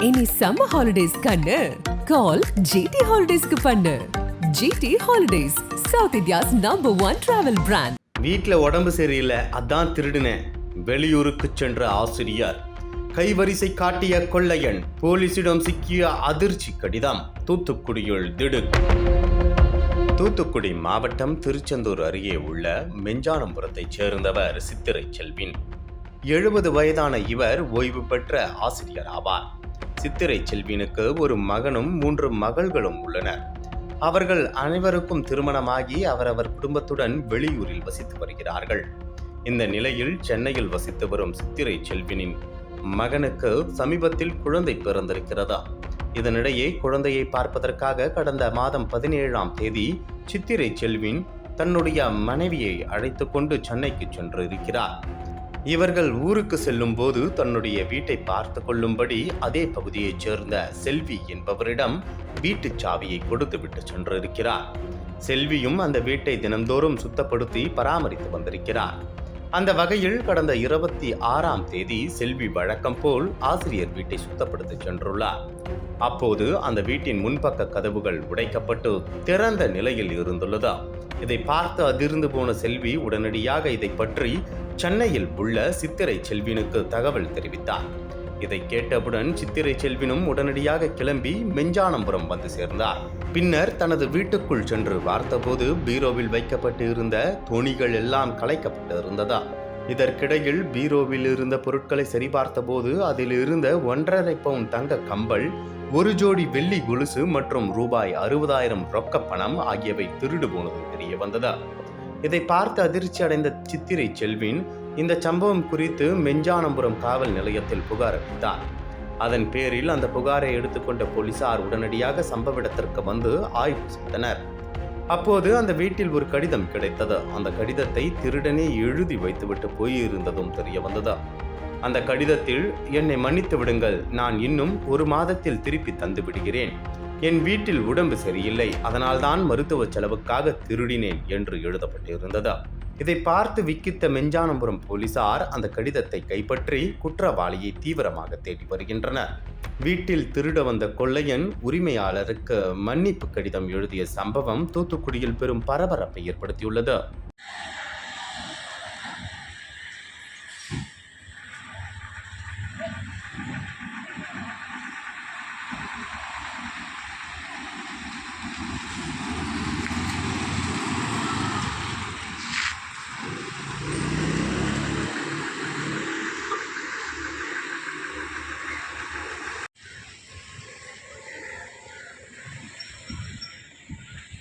இனி summer holidays கண்ணு. கால் GT ஹாலிடேஸ்க்கு பண்ணு. GT holidays south India's number one travel brand வீட்டில் உடம்பு சரியில்லை அதான் திருடினேன் வெளியூருக்கு சென்ற ஆசிரியர் கைவரிசை காட்டிய கொள்ளையன் போலீசிடம் சிக்கிய அதிர்ச்சி கடிதம் தூத்துக்குடியில் திடுக். தூத்துக்குடி மாவட்டம் திருச்செந்தூர் அருகே உள்ள மெஞ்சானபுரத்தைச் சேர்ந்தவர் சித்திரை செல்வின். எழுபது வயதான இவர் ஓய்வு பெற்ற ஆசிரியர் ஆவார். சித்திரை செல்வினுக்கு ஒரு மகனும் மூன்று மகள்களும் உள்ளனர். அவர்கள் அனைவருக்கும் திருமணமாகி அவரவர் குடும்பத்துடன் வெளியூரில் வசித்து வருகிறார்கள். இந்த நிலையில் சென்னையில் வசித்து வரும் சித்திரை செல்வினின் மகனுக்கு சமீபத்தில் குழந்தை பிறந்திருக்கிறதா? இதனிடையே குழந்தையை பார்ப்பதற்காக கடந்த மாதம் பதினேழாம் தேதி சித்திரை செல்வின் தன்னுடைய மனைவியை அழைத்து கொண்டு சென்னைக்கு சென்று இருக்கிறார் இவர்கள் ஊருக்கு செல்லும் போது தன்னுடைய வீட்டை பார்த்து கொள்ளும்படி அதே பகுதியைச் சேர்ந்த செல்வி என்பவரிடம் வீட்டுச் சாவியை கொடுத்துவிட்டு சென்றிருக்கிறார். செல்வியும் அந்த வீட்டை தினந்தோறும் சுத்தப்படுத்தி பராமரித்து வந்திருக்கிறார். அந்த வகையில் கடந்த இருபத்தி ஆறாம் தேதி செல்வி வழக்கம் போல் ஆசிரியர் வீட்டை சுத்தப்படுத்தி சென்றுள்ளார். அப்போது அந்த வீட்டின் முன்பக்க கதவுகள் உடைக்கப்பட்டு திறந்த நிலையில் இருந்துள்ளதா இதை பார்த்து அதிர்ந்து போன செல்வி உடனடியாக இதை பற்றி சென்னையில் உள்ள சித்திரை செல்வினுக்கு தகவல் தெரிவித்தார். இதை கேட்டவுடன் சித்திரை செல்வினும் உடனடியாக கிளம்பி மெஞ்சானபுரம் வந்து சேர்ந்தார். பின்னர் தனது வீட்டுக்குள் சென்று பார்த்தபோது பீரோவில் வைக்கப்பட்டு இருந்த துணிகள் எல்லாம் கலைக்கப்பட்டு இருந்ததா இதற்கிடையில் பீரோவில் இருந்த பொருட்களை சரிபார்த்தபோது அதில் இருந்த ஒன்றரை பவுன் தங்க கம்பல் ஒரு ஜோடி வெள்ளி கொலுசு மற்றும் ரூபாய் அறுபதாயிரம் ரொக்க பணம் ஆகியவை திருடு போனது தெரிய வந்ததா. இதை பார்த்து அதிர்ச்சி அடைந்த சித்திரை செல்வின் இந்த சம்பவம் குறித்து மெஞ்சானபுரம் காவல் நிலையத்தில் புகார் அளித்தார். அதன் பேரில் அந்த புகாரை எடுத்துக்கொண்ட போலீசார் உடனடியாக சம்பவ இடத்திற்கு வந்து ஆய்வு செய்தனர். அப்போது அந்த வீட்டில் ஒரு கடிதம் கிடைத்தது. அந்த கடிதத்தை திருடனே எழுதி வைத்துவிட்டு போயிருந்ததும் தெரிய வந்தது. அந்த கடிதத்தில் என்னை மன்னித்து விடுங்கள். நான் இன்னும் ஒரு மாதத்தில் திருப்பி தந்து விடுகிறேன். என் வீட்டில் உடம்பு சரியில்லை. அதனால்தான் மருத்துவ செலவுக்காக திருடினேன் என்று எழுதப்பட்டிருந்தது. இதை பார்த்து விக்கித்த மெஞ்சானபுரம் போலீசார் அந்த கடிதத்தை கைப்பற்றி குற்றவாளியை தீவிரமாக தேடி வருகின்றனர். வீட்டில் திருட வந்த கொள்ளையன் உரிமையாளருக்கு மன்னிப்பு கடிதம் எழுதிய சம்பவம் தூத்துக்குடியில் பெரும் பரபரப்பை ஏற்படுத்தியுள்ளது.